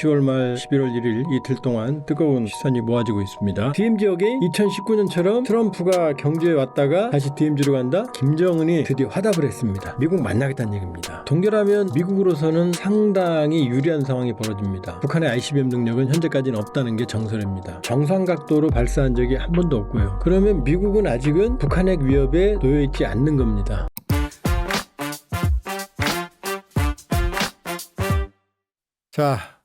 10월 말 11월 1일 이틀 동안 뜨거운 시선이 모아지고 있습니다. DM 지역이 2019년처럼 트럼프가 경주에 왔다가 다시 DMZ로 간다? 김정은이 드디어 화답을 했습니다. 미국 만나겠다는 얘기입니다. 동결하면 미국으로서는 상당히 유리한 상황이 벌어집니다. 북한의 ICBM 능력은 현재까지는 없다는 게 정설입니다. 정상 각도로 발사한 적이 한 번도 없고요. 그러면 미국은 아직은 북한 핵 위협에 놓여 있지 않는 겁니다. 자,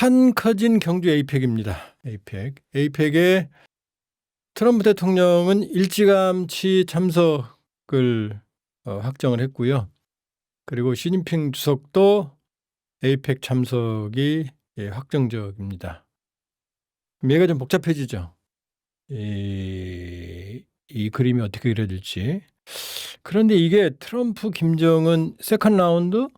한 커진 경주 에이펙입니다. 에이펙. 에이펙에 트럼프 대통령은 일찌감치 참석을 어, 확정을 했고요. 그리고 시진핑 주석도 에이펙 참석이 예, 확정적입니다. 얘가 좀 복잡해지죠. 이, 이 그림이 어떻게 그려질지. 그런데 이게 트럼프 김정은 세컨 라운드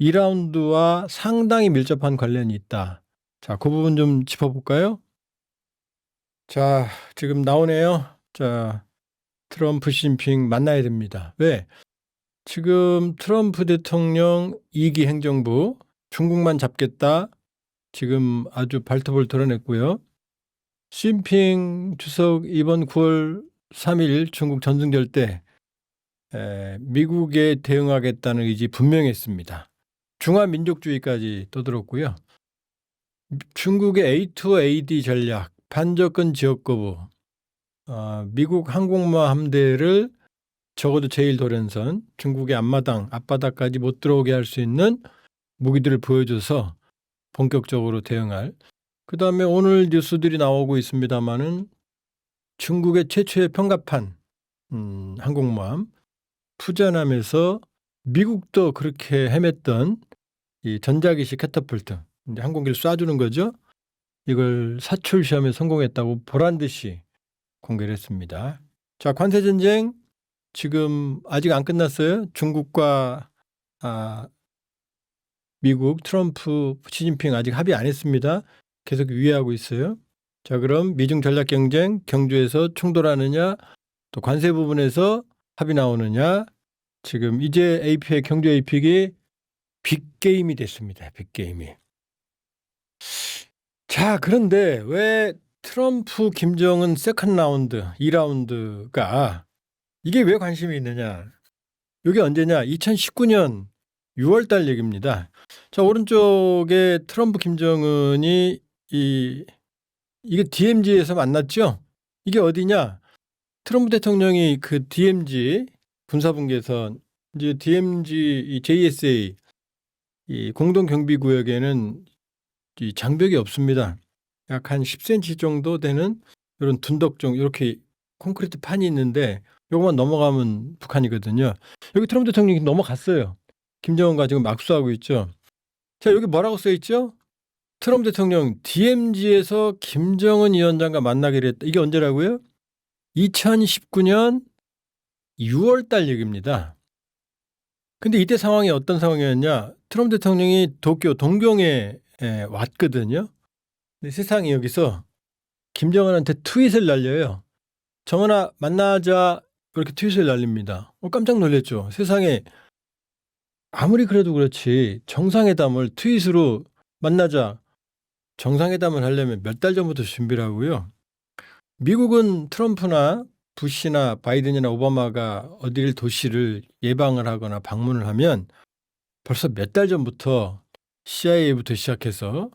2라운드와 상당히 밀접한 관련이 있다. 자, 그 부분 좀 짚어볼까요? 자, 지금 나오네요. 자, 트럼프 시진핑 만나야 됩니다. 왜? 지금 트럼프 대통령 2기 행정부 중국만 잡겠다. 지금 아주 발톱을 드러냈고요. 시진핑 주석 이번 9월 3일 중국 전승절 때 에, 미국에 대응하겠다는 의지 분명했습니다. 중화민족주의까지 떠들었고요. 중국의 A2AD 전략, 반접근 지역 거부, 어, 미국 항공모 함대를 적어도 제1도련선, 중국의 앞마당, 앞바다까지 못 들어오게 할 수 있는 무기들을 보여줘서 본격적으로 대응할. 그 다음에 오늘 뉴스들이 나오고 있습니다만은 중국의 최초의 평갑판 음, 항공모함 푸전함에서 미국도 그렇게 헤맸던 이 전자기식 캐터플트 이제 항공기를 쏴주는 거죠. 이걸 사출 시험에 성공했다고 보란 듯이 공개를 했습니다. 자 관세 전쟁 지금 아직 안 끝났어요. 중국과 아, 미국 트럼프 시진핑 아직 합의 안 했습니다. 계속 유예하고 있어요. 자 그럼 미중 전략 경쟁 경주에서 충돌하느냐 또 관세 부분에서 합의 나오느냐 지금 이제 APEC 경주 APEC이 빅게임이 됐습니다. 빅게임이. 자, 그런데 왜 트럼프 김정은 세컨 라운드, 2라운드가 이게 왜 관심이 있느냐? 이게 언제냐? 2019년 6월 달 얘기입니다. 자, 오른쪽에 트럼프 김정은이 이 이게 DMZ에서 만났죠? 이게 어디냐? 트럼프 대통령이 그 DMZ 군사분계선 이제 DMZ 이 JSA 이 공동 경비 구역에는 이 장벽이 없습니다. 약 한 10cm 정도 되는 이런 둔덕종 이렇게 콘크리트 판이 있는데 요거만 넘어가면 북한이거든요. 여기 트럼프 대통령이 넘어갔어요. 김정은과 지금 막수하고 있죠. 자, 여기 뭐라고 써 있죠? 트럼프 대통령 DMZ에서 김정은 위원장과 만나기로 했다. 이게 언제라고요? 2019년 6월 달 얘기입니다. 근데 이때 상황이 어떤 상황이었냐? 트럼프 대통령이 도쿄 동경에 에, 왔거든요. 근데 세상이 여기서 김정은한테 트윗을 날려요. 정은아 만나자 이렇게 트윗을 날립니다. 어, 깜짝 놀랐죠. 세상에 아무리 그래도 그렇지 정상회담을 트윗으로 만나자 정상회담을 하려면 몇 달 전부터 준비를 하고요. 미국은 트럼프나 부시나 바이든이나 오바마가 어딜 도시를 예방을 하거나 방문을 하면 벌써 몇 달 전부터 CIA부터 시작해서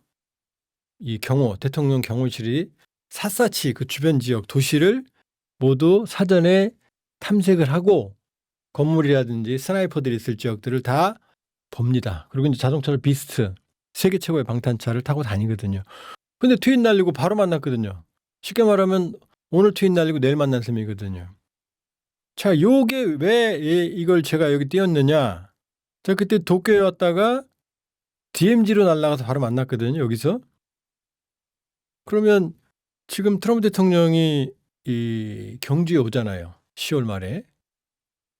이 경호, 대통령 경호실이 샅샅이 그 주변 지역 도시를 모두 사전에 탐색을 하고 건물이라든지 스나이퍼들이 있을 지역들을 다 봅니다. 그리고 이제 자동차를 비스트, 세계 최고의 방탄차를 타고 다니거든요. 근데 트윗 날리고 바로 만났거든요. 쉽게 말하면 오늘 트윗 날리고 내일 만난 셈이거든요. 자, 요게 왜 이걸 제가 여기 띄웠느냐? 자, 그때 도쿄에 왔다가 DMZ로 날아가서 바로 만났거든요, 여기서. 그러면 지금 트럼프 대통령이 이 경주에 오잖아요. 10월 말에.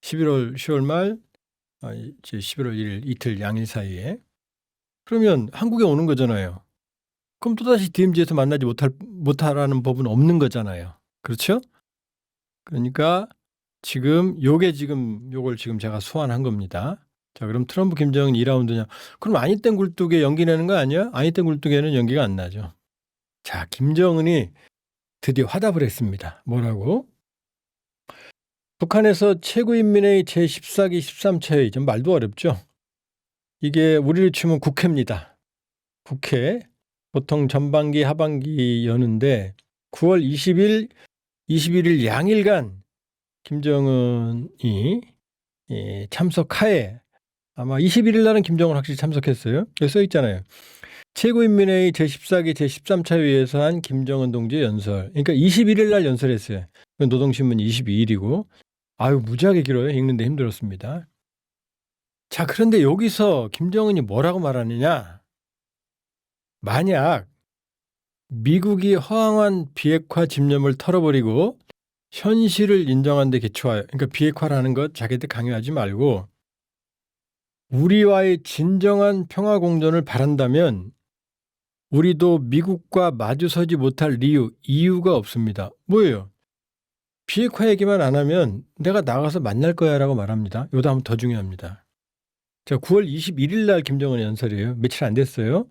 11월, 10월 말, 아, 이제 11월 1일 이틀 양일 사이에. 그러면 한국에 오는 거잖아요. 그럼 또다시 DMZ에서 만나지 못할, 못하라는 법은 없는 거잖아요. 그렇죠? 그러니까 지금 요게 지금 요걸 지금 제가 소환한 겁니다. 자, 그럼 트럼프 김정은 2라운드냐? 그럼 아니땐 굴뚝에 연기 내는 거 아니야? 아니땐 굴뚝에는 연기가 안 나죠. 자, 김정은이 드디어 화답을 했습니다. 뭐라고? 북한에서 최고인민회의 제14기 13차 회의 좀 말도 어렵죠. 이게 우리를 치면 국회입니다. 국회 보통 전반기 하반기 여는데 9월 20일 21일 양일간 김정은이 예, 참석하에 아마 21일 날은 김정은 확실히 참석했어요. 여기 써 있잖아요. 최고인민회의 제14기 제13차 회의에서 한 김정은 동지 연설. 그러니까 21일 날 연설했어요. 노동신문 22일이고 아유 무지하게 길어요. 읽는데 힘들었습니다. 자 그런데 여기서 김정은이 뭐라고 말하느냐. 만약 미국이 허황한 비핵화 집념을 털어버리고 현실을 인정한 데 기초하여 그러니까 비핵화라는 것 자기들 강요하지 말고 우리와의 진정한 평화 공존을 바란다면 우리도 미국과 마주서지 못할 이유, 이유가 없습니다. 뭐예요? 비핵화 얘기만 안 하면 내가 나가서 만날 거야 라고 말합니다. 요 다음 더 중요합니다. 자, 9월 21일 날 김정은 연설이에요. 며칠 안 됐어요.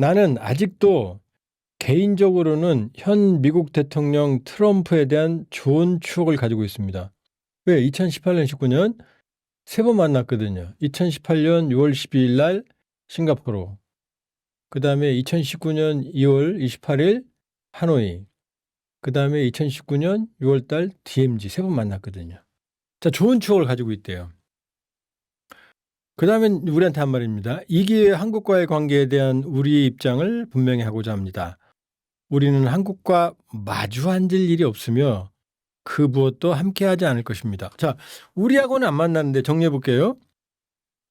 나는 아직도 개인적으로는 현 미국 대통령 트럼프에 대한 좋은 추억을 가지고 있습니다. 왜? 2018년, 19년 세 번 만났거든요. 2018년 6월 12일 날 싱가포르. 그 다음에 2019년 2월 28일 하노이. 그 다음에 2019년 6월 달 DMZ 세 번 만났거든요. 자, 좋은 추억을 가지고 있대요. 그 다음엔 우리한테 한 말입니다. 이 기회에 한국과의 관계에 대한 우리의 입장을 분명히 하고자 합니다. 우리는 한국과 마주 앉을 일이 없으며 그 무엇도 함께하지 않을 것입니다. 자, 우리하고는 안 만났는데 정리해 볼게요.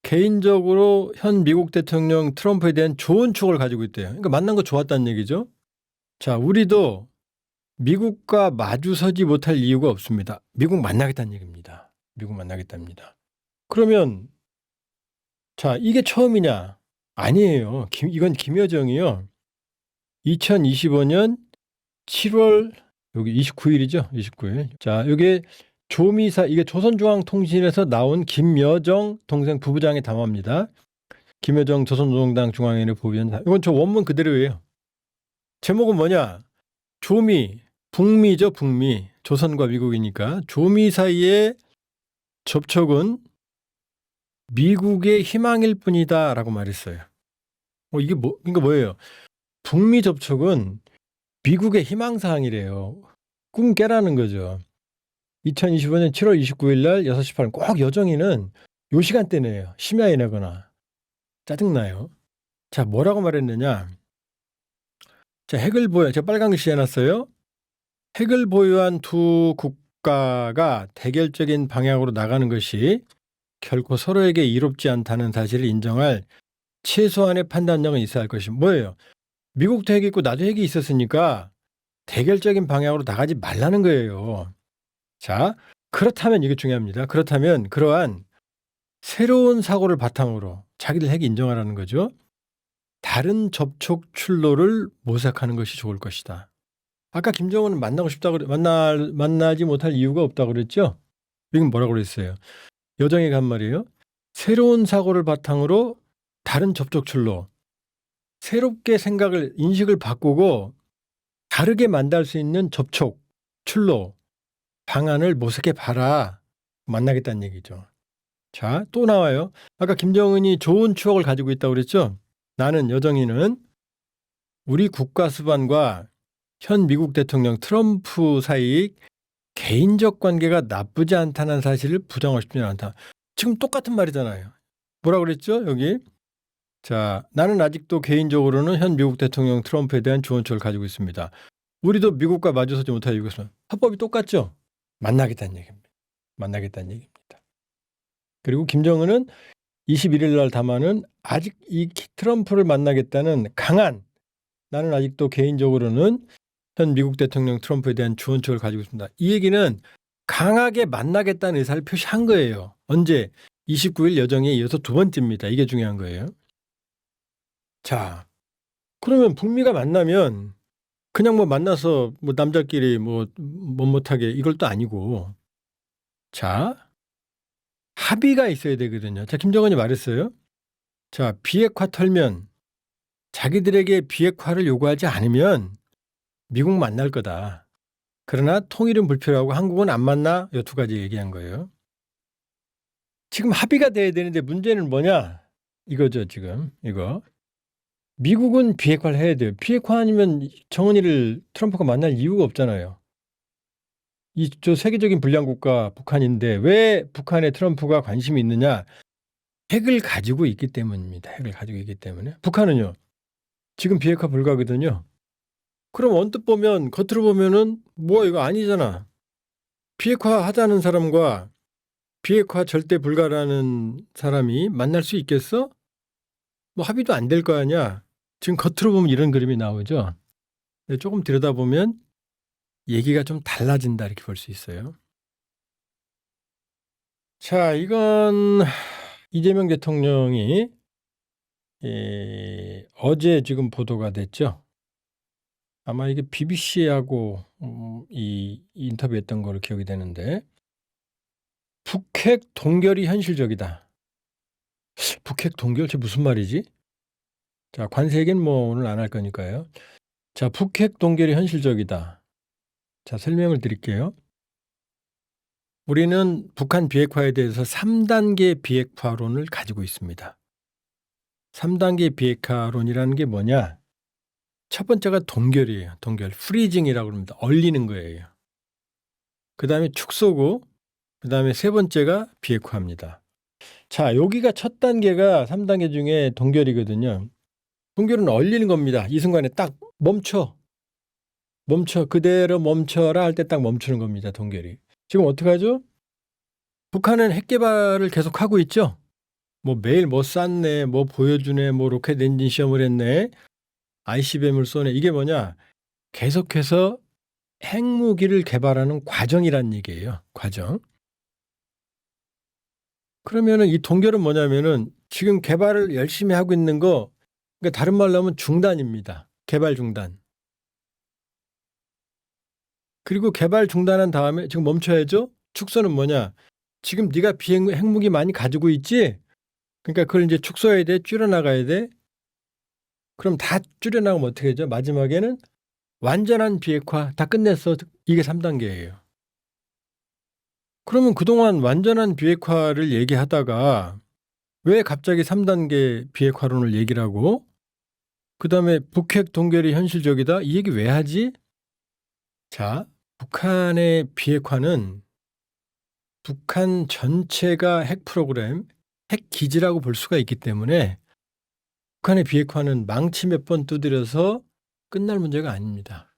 개인적으로 현 미국 대통령 트럼프에 대한 좋은 추억을 가지고 있대요. 그러니까 만난 거 좋았다는 얘기죠. 자, 우리도 미국과 마주서지 못할 이유가 없습니다. 미국 만나겠다는 얘기입니다. 미국 만나겠답니다. 그러면 자, 이게 처음이냐? 아니에요. 김, 이건 김여정이요. 2025년 7월 여기 29일이죠. 29일. 자, 이게 조미사 이게 조선중앙통신에서 나온 김여정 동생 부부장의 담화입니다. 김여정 조선노동당 중앙위원회 보위원. 이건 저 원문 그대로예요. 제목은 뭐냐? 조미 북미죠, 북미. 조선과 미국이니까 조미 사이의 접촉은 미국의 희망일 뿐이다라고 말했어요. 어, 이게 뭐, 그러니까 뭐예요? 북미 접촉은 미국의 희망 사항이래요. 꿈 깨라는 거죠. 2025년 7월 29일 날 6시 8분 꼭 여정이는 요 시간대네요. 심야에 내거나. 짜증나요. 자, 뭐라고 말했느냐. 자, 핵을 보여. 제가 빨간 글씨 해놨어요. 핵을 보유한 두 국가가 대결적인 방향으로 나가는 것이 결코 서로에게 이롭지 않다는 사실을 인정할 최소한의 판단력은 있어야 할 것이 뭐예요? 미국도 핵이 있고 나도 핵이 있었으니까 대결적인 방향으로 나가지 말라는 거예요. 자, 그렇다면 이게 중요합니다. 그렇다면 그러한 새로운 사고를 바탕으로 자기들 핵 인정하라는 거죠. 다른 접촉 출로를 모색하는 것이 좋을 것이다. 아까 김정은은 만나고 싶다고 만나 만나지 못할 이유가 없다고 그랬죠? 이건 뭐라고 그랬어요? 여정이가 한 말이에요. 새로운 사고를 바탕으로 다른 접촉 출로 새롭게 생각을 인식을 바꾸고 다르게 만날 수 있는 접촉 출로 방안을 모색해 봐라. 만나겠다는 얘기죠. 자, 또 나와요. 아까 김정은이 좋은 추억을 가지고 있다고 그랬죠? 나는 여정이는 우리 국가 수반과 현 미국 대통령 트럼프 사이 개인적 관계가 나쁘지 않다는 사실을 부정하고 싶지는 않다. 지금 똑같은 말이잖아요. 뭐라 그랬죠? 여기. 자, 나는 아직도 개인적으로는 현 미국 대통령 트럼프에 대한 추억을 가지고 있습니다. 우리도 미국과 마주서지 못할 있습니다. 합법이 똑같죠? 만나겠다는 얘기입니다. 만나겠다는 얘기입니다. 그리고 김정은은 21일 날 담화는 아직 이 트럼프를 만나겠다는 강한 나는 아직도 개인적으로는 현 미국 대통령 트럼프에 대한 추억을 가지고 있습니다. 이 얘기는 강하게 만나겠다는 의사를 표시한 거예요. 언제? 29일 여정에 이어서 두 번째입니다. 이게 중요한 거예요. 자, 그러면 북미가 만나면 그냥 뭐 만나서 뭐 남자끼리 뭐 못못하게 이걸 또 아니고 자 합의가 있어야 되거든요. 자, 김정은이 말했어요. 자, 비핵화 털면 자기들에게 비핵화를 요구하지 않으면 미국 만날 거다. 그러나 통일은 불필요하고 한국은 안 만나 요 두 가지 얘기한 거예요. 지금 합의가 돼야 되는데 문제는 뭐냐? 이거죠, 지금. 이거. 미국은 비핵화를 해야 돼요. 비핵화 아니면 정은이를 트럼프가 만날 이유가 없잖아요. 이 저 세계적인 불량 국가 북한인데 왜 북한에 트럼프가 관심이 있느냐? 핵을 가지고 있기 때문입니다. 핵을 가지고 있기 때문에. 북한은요. 지금 비핵화 불가거든요. 그럼 언뜻 보면 겉으로 보면은 뭐 이거 아니잖아. 비핵화 하자는 사람과 비핵화 절대 불가라는 사람이 만날 수 있겠어? 뭐 합의도 안 될 거 아니야. 지금 겉으로 보면 이런 그림이 나오죠. 조금 들여다보면 얘기가 좀 달라진다 이렇게 볼 수 있어요. 자, 이건 이재명 대통령이 예, 어제 지금 보도가 됐죠. 아마 이게 BBC하고 음, 이 인터뷰했던 걸로 기억이 되는데 북핵 동결이 현실적이다. 북핵 동결? 저 무슨 말이지? 자, 관세 얘기는 뭐 오늘 안 할 거니까요. 자, 북핵 동결이 현실적이다. 자, 설명을 드릴게요. 우리는 북한 비핵화에 대해서 3단계 비핵화론을 가지고 있습니다. 3단계 비핵화론이라는 게 뭐냐? 첫 번째가 동결이에요. 동결. 프리징이라고 합니다. 얼리는 거예요. 그 다음에 축소고, 그 다음에 세 번째가 비핵화입니다. 자, 여기가 첫 단계가 3단계 중에 동결이거든요. 동결은 얼리는 겁니다. 이 순간에 딱 멈춰. 멈춰. 그대로 멈춰라 할 때 딱 멈추는 겁니다. 동결이. 지금 어떡하죠? 북한은 핵 개발을 계속하고 있죠? 뭐 매일 뭐 쐈네, 뭐 보여주네, 뭐 로켓 엔진 시험을 했네, ICBM을 쏘네. 이게 뭐냐? 계속해서 핵무기를 개발하는 과정이란 얘기예요. 과정. 그러면은 이 동결은 뭐냐면은 지금 개발을 열심히 하고 있는 거, 그러니까 다른 말로 하면 중단입니다. 개발 중단. 그리고 개발 중단한 다음에 지금 멈춰야죠. 축소는 뭐냐? 지금 네가 비핵 핵무기 많이 가지고 있지? 그러니까 그걸 이제 축소해야 돼, 줄여나가야 돼. 그럼 다 줄여나가면 어떻게 되죠? 마지막에는 완전한 비핵화 다 끝냈어. 이게 3단계예요. 그러면 그동안 완전한 비핵화를 얘기하다가 왜 갑자기 3단계 비핵화론을 얘기를 하고 그다음에 북핵 동결이 현실적이다 이 얘기 왜 하지? 자, 북한의 비핵화는 북한 전체가 핵 프로그램, 핵 기지라고 볼 수가 있기 때문에 북한의 비핵화는 망치 몇 번 두드려서 끝날 문제가 아닙니다.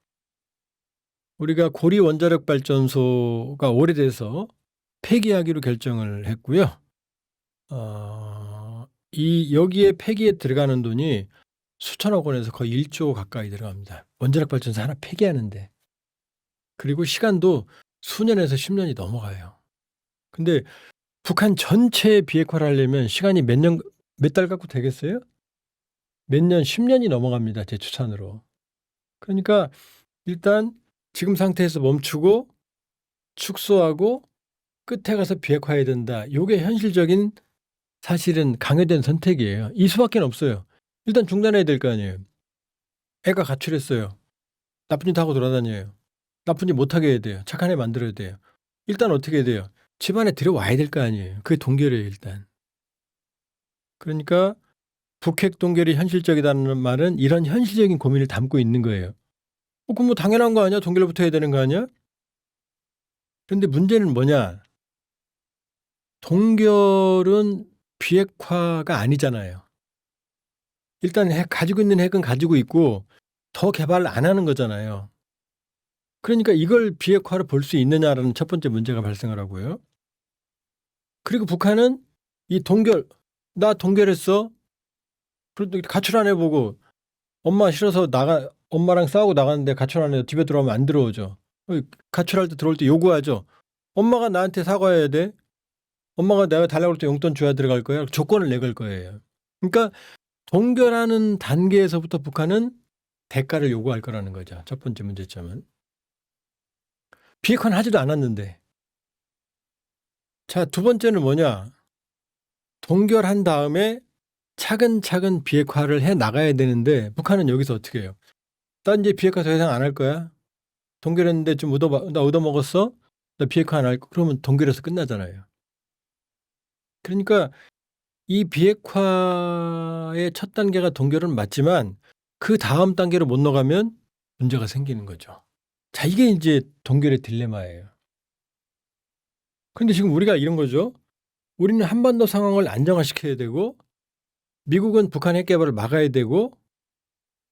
우리가 고리 원자력 발전소가 오래돼서 폐기하기로 결정을 했고요. 어, 이 여기에 폐기에 들어가는 돈이 수천억 원에서 거의 1조 가까이 들어갑니다. 원자력 발전소 하나 폐기하는데. 그리고 시간도 수년에서 10년이 넘어가요. 근데 북한 전체 비핵화를 하려면 시간이 몇 년, 몇 달 갖고 되겠어요? 몇 년, 10년이 넘어갑니다. 제 추산으로. 그러니까 일단 지금 상태에서 멈추고 축소하고 끝에 가서 비핵화해야 된다. 이게 현실적인 사실은 강요된 선택이에요. 이 수밖에 없어요. 일단 중단해야 될 거 아니에요. 애가 가출했어요. 나쁜 짓 하고 돌아다녀요. 나쁜 짓 못하게 해야 돼요. 착한 애 만들어야 돼요. 일단 어떻게 해야 돼요? 집안에 들여와야 될 거 아니에요. 그게 동결이에요, 일단. 그러니까 북핵 동결이 현실적이다는 말은 이런 현실적인 고민을 담고 있는 거예요. 어, 그럼 뭐 당연한 거 아니야? 동결부터 해야 되는 거 아니야? 그런데 문제는 뭐냐? 동결은 비핵화가 아니잖아요. 일단 핵 가지고 있는 핵은 가지고 있고 더 개발을 안 하는 거잖아요. 그러니까 이걸 비핵화로 볼 수 있느냐라는 첫 번째 문제가 발생을 하고요. 그리고 북한은 이 동결, 나 동결했어. 그래도 가출 안 해보고 엄마 싫어서 나가, 엄마랑 싸우고 나갔는데 가출 안 해서 집에 들어오면 안 들어오죠. 가출할 때 들어올 때 요구하죠. 엄마가 나한테 사과해야 돼. 엄마가 내가 달라고 할 때 용돈 줘야 들어갈 거야. 조건을 내걸 거예요. 그러니까 동결하는 단계에서부터 북한은 대가를 요구할 거라는 거죠. 첫 번째 문제점은. 비핵화는 하지도 않았는데. 자, 두 번째는 뭐냐? 동결한 다음에 차근차근 비핵화를 해 나가야 되는데 북한은 여기서 어떻게 해요? 나 이제 비핵화 더 이상 안 할 거야. 동결했는데 좀 얻어 나 얻어 먹었어. 나 비핵화 안 할 거. 그러면 동결해서 끝나잖아요. 그러니까 이 비핵화의 첫 단계가 동결은 맞지만 그 다음 단계로 못 나가면 문제가 생기는 거죠. 자, 이게 이제 동결의 딜레마예요. 근데 지금 우리가 이런 거죠. 우리는 한반도 상황을 안정화시켜야 되고 미국은 북한 핵 개발을 막아야 되고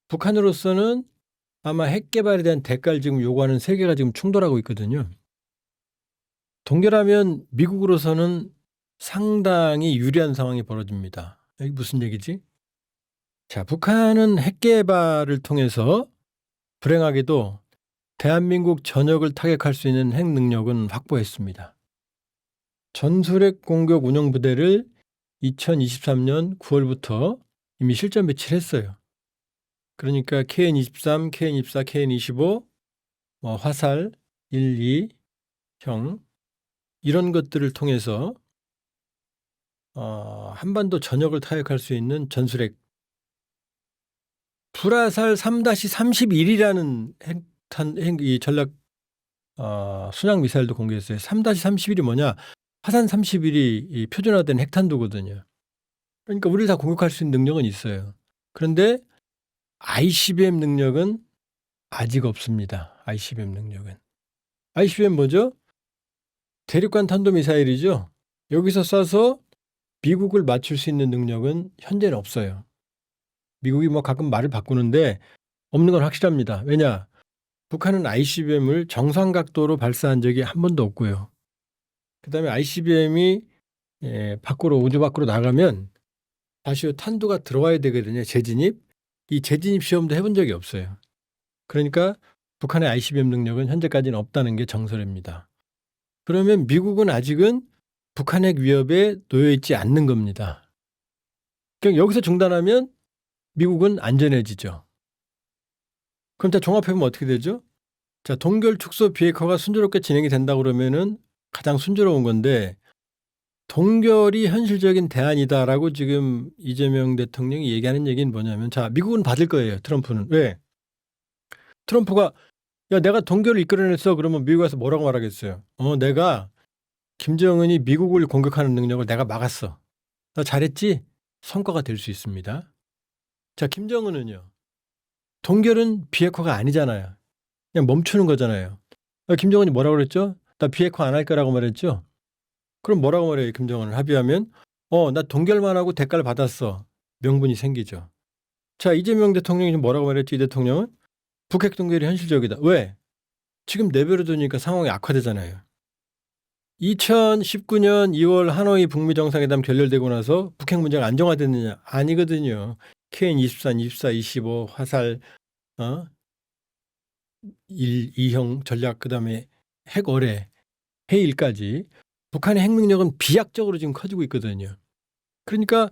북한으로서는 아마 핵 개발에 대한 대가를 지금 요구하는 세계가 지금 충돌하고 있거든요. 동결하면 미국으로서는 상당히 유리한 상황이 벌어집니다. 이게 무슨 얘기지? 자, 북한은 핵 개발을 통해서 불행하게도 대한민국 전역을 타격할 수 있는 핵 능력은 확보했습니다. 전술핵 공격 운영 부대를 2023년 9월부터 이미 실전 배치를 했어요. 그러니까 KN23, KN24, KN25, 뭐 화살 1, 2 형 이런 것들을 통해서 어, 한반도 전역을 타격할 수 있는 전술핵 불화살 3-31이라는 핵탄 핵, 이 전략 어, 순항 미사일도 공개했어요. 3-31이 뭐냐? 화산 31이 이 표준화된 핵탄두거든요. 그러니까 우리를 다 공격할 수 있는 능력은 있어요. 그런데 ICBM 능력은 아직 없습니다. ICBM 능력은. ICBM 뭐죠? 대륙간 탄도미사일이죠. 여기서 쏴서 미국을 맞출 수 있는 능력은 현재는 없어요. 미국이 뭐 가끔 말을 바꾸는데 없는 건 확실합니다. 왜냐? 북한은 ICBM을 정상 각도로 발사한 적이 한 번도 없고요. 그다음에 ICBM이 예, 밖으로 우주 밖으로 나가면 다시 탄두가 들어와야 되거든요. 재진입. 이 재진입 시험도 해본 적이 없어요. 그러니까 북한의 ICBM 능력은 현재까지는 없다는 게 정설입니다. 그러면 미국은 아직은 북한 핵 위협에 놓여 있지 않는 겁니다. 그냥 여기서 중단하면 미국은 안전해지죠. 그럼 자 종합해보면 어떻게 되죠? 자 동결 축소 비핵화가 순조롭게 진행이 된다 그러면은 가장 순조로운 건데 동결이 현실적인 대안이다라고 지금 이재명 대통령이 얘기하는 얘기는 뭐냐면 자 미국은 받을 거예요 트럼프는. 왜? 트럼프가 야 내가 동결을 이끌어냈어. 그러면 미국 가서 뭐라고 말하겠어요? 어 내가 김정은이 미국을 공격하는 능력을 내가 막았어. 나 잘했지? 성과가 될 수 있습니다. 자 김정은은요 동결은 비핵화가 아니잖아요. 그냥 멈추는 거잖아요. 아, 김정은이 뭐라고 그랬죠 나 비핵화 안 할 거라고 말했죠? 그럼 뭐라고 말해요 김정은을? 합의하면? 어 나 동결만 하고 대가를 받았어. 명분이 생기죠. 자 이재명 대통령이 지금 뭐라고 말했지 이 대통령은? 북핵 동결이 현실적이다. 왜? 지금 내버려두니까 상황이 악화되잖아요. 2019년 2월 하노이 북미 정상회담 결렬되고 나서 북핵 문제가 안정화됐느냐? 아니거든요. KN 24, 24, 25 화살 어? 1, 2형 전략 그다음에 핵 어뢰 해일까지 북한의 핵 능력은 비약적으로 지금 커지고 있거든요. 그러니까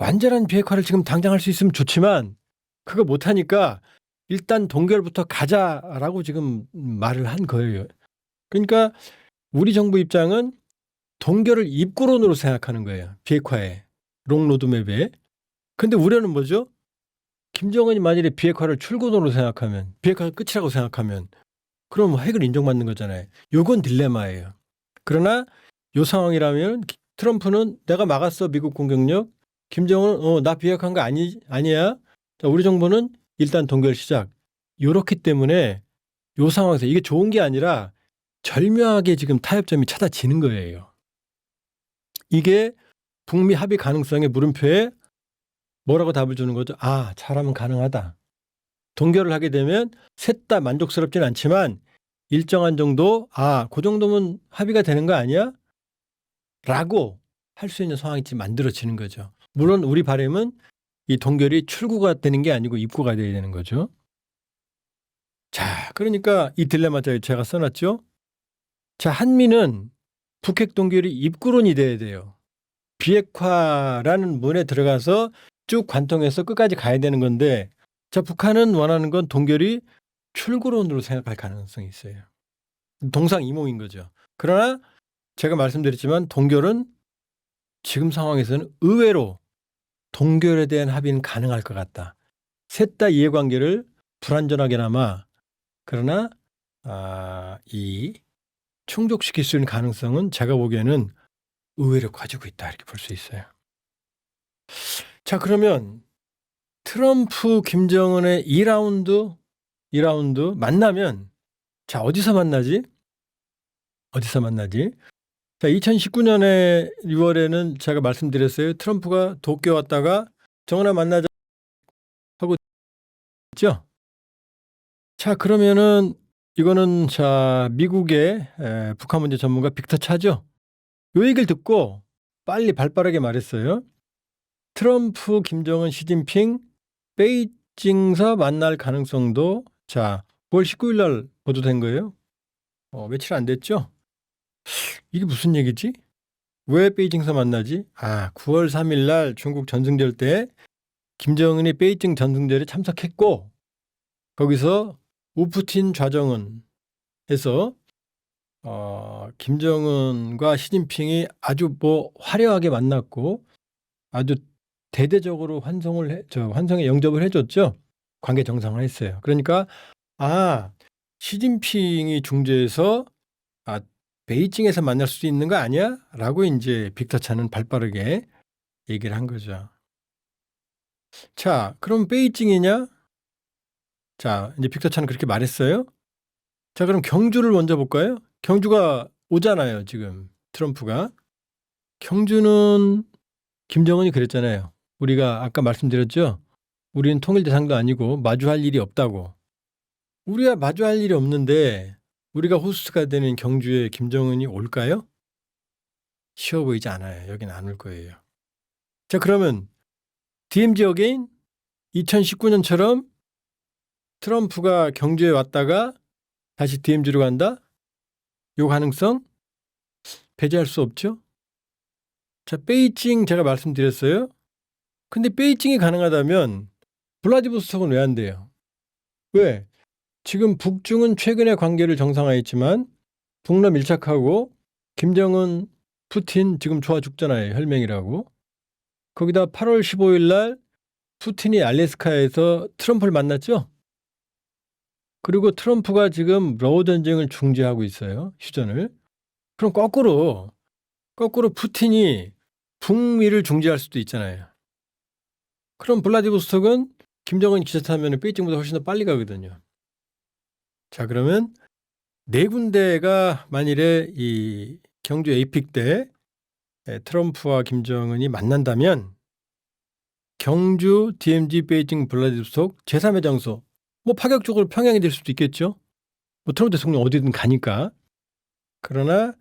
완전한 비핵화를 지금 당장 할 수 있으면 좋지만 그거 못하니까 일단 동결부터 가자라고 지금 말을 한 거예요. 그러니까 우리 정부 입장은 동결을 입구론으로 생각하는 거예요. 비핵화에 롱로드맵에. 근데 우려는 뭐죠? 김정은이 만일에 비핵화를 출구론으로 생각하면 비핵화가 끝이라고 생각하면 그럼 핵을 인정받는 거잖아요. 요건 딜레마예요. 그러나 요 상황이라면 트럼프는 내가 막았어 미국 공격력. 김정은은 어, 나 비핵화한 거 아니 아니야. 자, 우리 정부는 일단 동결 시작. 요렇기 때문에 요 상황에서 이게 좋은 게 아니라 절묘하게 지금 타협점이 찾아지는 거예요. 이게 북미 합의 가능성의 물음표에 뭐라고 답을 주는 거죠? 아, 잘하면 가능하다. 동결을 하게 되면 셋 다 만족스럽진 않지만 일정한 정도 아, 그 정도면 합의가 되는 거 아니야? 라고 할 수 있는 상황이 만들어지는 거죠. 물론 우리 바람은 이 동결이 출구가 되는 게 아니고 입구가 돼야 되는 거죠. 자, 그러니까 이 딜레마 제가 써놨죠. 자, 한미는 북핵 동결이 입구론이 돼야 돼요. 비핵화라는 문에 들어가서 쭉 관통해서 끝까지 가야 되는 건데 자, 북한은 원하는 건 동결이 출구론으로 생각할 가능성이 있어요. 동상이몽인 거죠. 그러나 제가 말씀드렸지만 동결은 지금 상황에서는 의외로 동결에 대한 합의는 가능할 것 같다. 셋 다 이해관계를 불완전하게나마 그러나 아, 이 충족시킬 수 있는 가능성은 제가 보기에는 의외로 가지고 있다 이렇게 볼 수 있어요. 자 그러면 트럼프 김정은의 2라운드 2라운드 만나면 자 어디서 만나지? 어디서 만나지? 자 2019년에 6월에는 제가 말씀드렸어요. 트럼프가 도쿄 왔다가 정은아 만나자 하고 있죠. 자 그러면은 이거는 자 미국의 에, 북한 문제 전문가 빅터 차죠. 요 얘기를 듣고 빨리 발빠르게 말했어요. 트럼프, 김정은, 시진핑 베이징서 만날 가능성도 자 9월 19일 날 보도된 거예요. 어, 며칠 안 됐죠? 이게 무슨 얘기지? 왜 베이징서 만나지? 아 9월 3일 날 중국 전승절 때 김정은이 베이징 전승절에 참석했고 거기서 우푸틴 좌정은에서 어, 김정은과 시진핑이 아주 뭐 화려하게 만났고 아주 대대적으로 환송을 해, 저 환송에 영접을 해줬죠. 관계 정상화했어요. 그러니까 아 시진핑이 중재해서 아 베이징에서 만날 수 있는 거 아니야?라고 이제 빅터 차는 발빠르게 얘기를 한 거죠. 자, 그럼 베이징이냐? 자, 이제 빅터 차는 그렇게 말했어요. 자, 그럼 경주를 먼저 볼까요? 경주가 오잖아요, 지금 트럼프가. 경주는 김정은이 그랬잖아요. 우리가 아까 말씀드렸죠. 우리는 통일 대상도 아니고 마주할 일이 없다고. 우리가 마주할 일이 없는데 우리가 호스트가 되는 경주에 김정은이 올까요? 쉬워 보이지 않아요. 여긴 안 올 거예요. 자, 그러면 DMZ 어게인 2019년처럼 트럼프가 경주에 왔다가 다시 DMZ로 간다? 요 가능성 배제할 수 없죠. 자, 베이징 제가 말씀드렸어요. 근데 베이징이 가능하다면 블라디보스톡은 왜 안 돼요? 왜? 지금 북중은 최근에 관계를 정상화했지만 북러 밀착하고 김정은, 푸틴 지금 좋아 죽잖아요. 혈맹이라고. 거기다 8월 15일 날 푸틴이 알래스카에서 트럼프를 만났죠. 그리고 트럼프가 지금 러우 전쟁을 중재하고 있어요. 휴전을. 그럼 거꾸로 거꾸로 푸틴이 북미를 중재할 수도 있잖아요. 그럼 블라디보스톡은 김정은 기차 타면 베이징보다 훨씬 더 빨리 가거든요. 자 그러면 네 군데가 만일에 이 경주 에이픽 때 에, 트럼프와 김정은이 만난다면 경주, DMZ, 베이징, 블라디보스톡 제3의 장소 뭐 파격적으로 평양이 될 수도 있겠죠. 뭐 트럼프 대통령 어디든 가니까. 그러나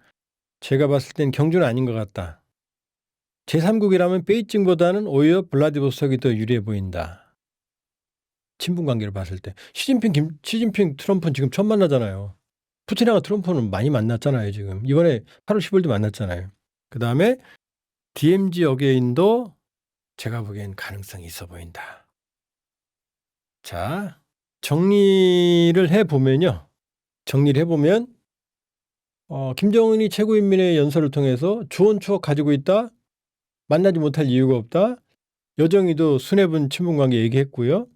제가 봤을 땐 경주는 아닌 것 같다. 제3국이라면 베이징보다는 오히려 블라디보스톡이 더 유리해 보인다. 친분 관계를 봤을 때. 시진핑, 김, 시진핑, 트럼프는 지금 처음 만나잖아요. 푸틴하고 트럼프는 많이 만났잖아요, 지금. 이번에 8월 10일도 만났잖아요. 그 다음에 DMZ 어게인도 제가 보기엔 가능성이 있어 보인다. 자, 정리를 해 보면요. 정리를 해 보면, 어, 김정은이 최고인민의 연설을 통해서 좋은 추억 가지고 있다. 만나지 못할 이유가 없다. 여정이도 수뇌분 친분관계 얘기했고요.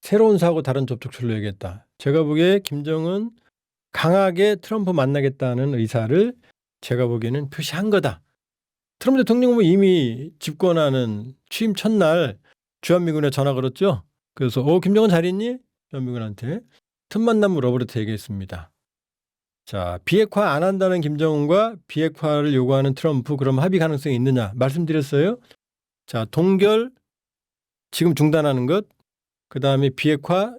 새로운 사고 다른 접촉처로 얘기했다. 제가 보기에 김정은 강하게 트럼프 만나겠다는 의사를 제가 보기에는 표시한 거다. 트럼프 대통령은 이미 집권하는 취임 첫날 주한미군에 전화 걸었죠. 그래서 어 김정은 잘 있니? 주한미군한테 틈만 나면 러브레터 얘기했습니다. 자, 비핵화 안 한다는 김정은과 비핵화를 요구하는 트럼프 그럼 합의 가능성이 있느냐 말씀드렸어요. 자, 동결 지금 중단하는 것, 그 다음에 비핵화,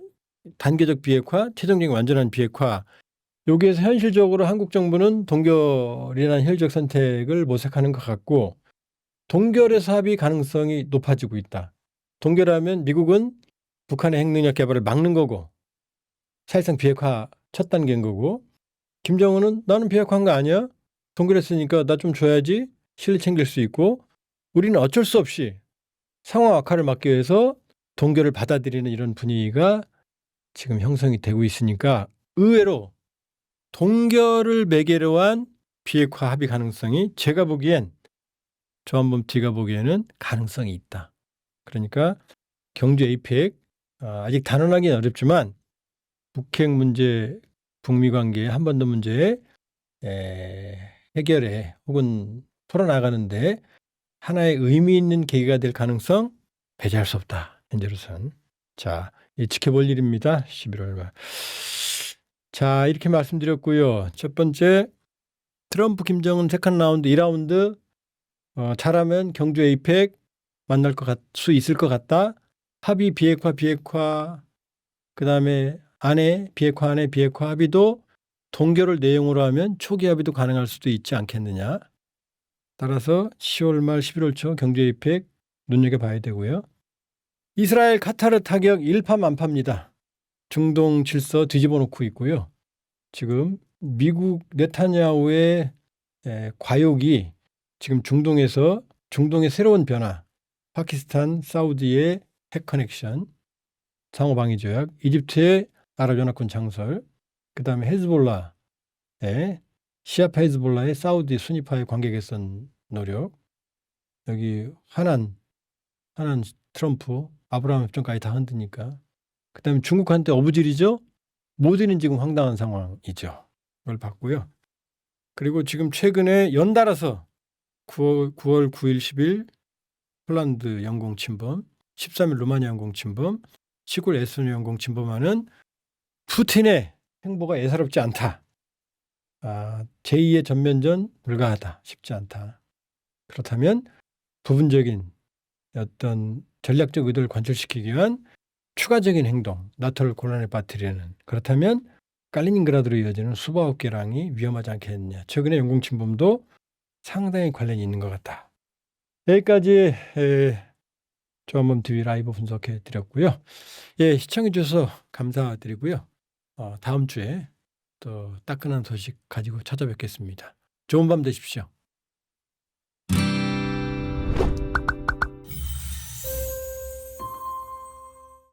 단계적 비핵화, 최종적인 완전한 비핵화. 여기에서 현실적으로 한국 정부는 동결이라는 현실적 선택을 모색하는 것 같고 동결에서 합의 가능성이 높아지고 있다. 동결하면 미국은 북한의 핵능력 개발을 막는 거고 사실상 비핵화 첫 단계인 거고 김정은은 나는 비핵화한 거 아니야? 동결했으니까 나 좀 줘야지 실리 챙길 수 있고 우리는 어쩔 수 없이 상황 악화를 막기 위해서 동결을 받아들이는 이런 분위기가 지금 형성이 되고 있으니까 의외로 동결을 매개로 한 비핵화 합의 가능성이 제가 보기엔 조한범 T가 보기에는 가능성이 있다. 그러니까 경주 APEC 아, 아직 단언하기는 어렵지만 북핵 문제, 북미 관계 한반도 문제 에, 해결에 혹은 풀어나가는데 하나의 의미 있는 계기가 될 가능성 배제할 수 없다. 현재로선. 자, 이 지켜볼 일입니다. 11월 말. 자, 이렇게 말씀드렸고요. 첫 번째 트럼프 김정은 세컨 라운드 2라운드 어, 잘하면 경주 에이펙 만날 것 같, 수 있을 것 같다. 합의 비핵화 비핵화 그다음에 안에 비핵화 안에 비핵화 합의도 동결을 내용으로 하면 초기 합의도 가능할 수도 있지 않겠느냐. 따라서 10월 말 11월 초 경주 에이펙 눈여겨봐야 되고요. 이스라엘 카타르 타격 일파만파입니다. 중동 질서 뒤집어 놓고 있고요. 지금 미국 네타냐후의 에, 과욕이 지금 중동에서 중동의 새로운 변화, 파키스탄, 사우디의 핵 커넥션, 상호방위 조약, 이집트의 아랍연합군 창설, 그 다음에 헤즈볼라의 시아파 헤즈볼라의 사우디 순위파의 관계 개선 노력, 여기 화난 화난 트럼프, 아브라함 협정까지 다 흔드니까, 그 다음에 중국한테 어부질이죠. 모두는 지금 황당한 상황이죠. 그걸 봤고요. 그리고 지금 최근에 연달아서 9월, 9월 9일 10일 폴란드 영공 침범, 13일 루마니아 영공 침범, 19일 에스토니아 영공 침범하는 푸틴의 행보가 예사롭지 않다. 아, 제2의 전면전 불가하다. 쉽지 않다. 그렇다면 부분적인 어떤 전략적 의도를 관철시키기 위한 추가적인 행동, 나토를 곤란에 빠뜨리는 그렇다면 깔리닌그라드로 이어지는 수바우 개랑이 위험하지 않겠느냐. 최근에 영공 침범도 상당히 관련이 있는 것 같다. 여기까지 에, 조한범 TV 라이브 분석해 드렸고요. 예, 시청해 주셔서 감사드리고요. 어, 다음 주에 또 따끈한 소식 가지고 찾아뵙겠습니다. 좋은 밤 되십시오.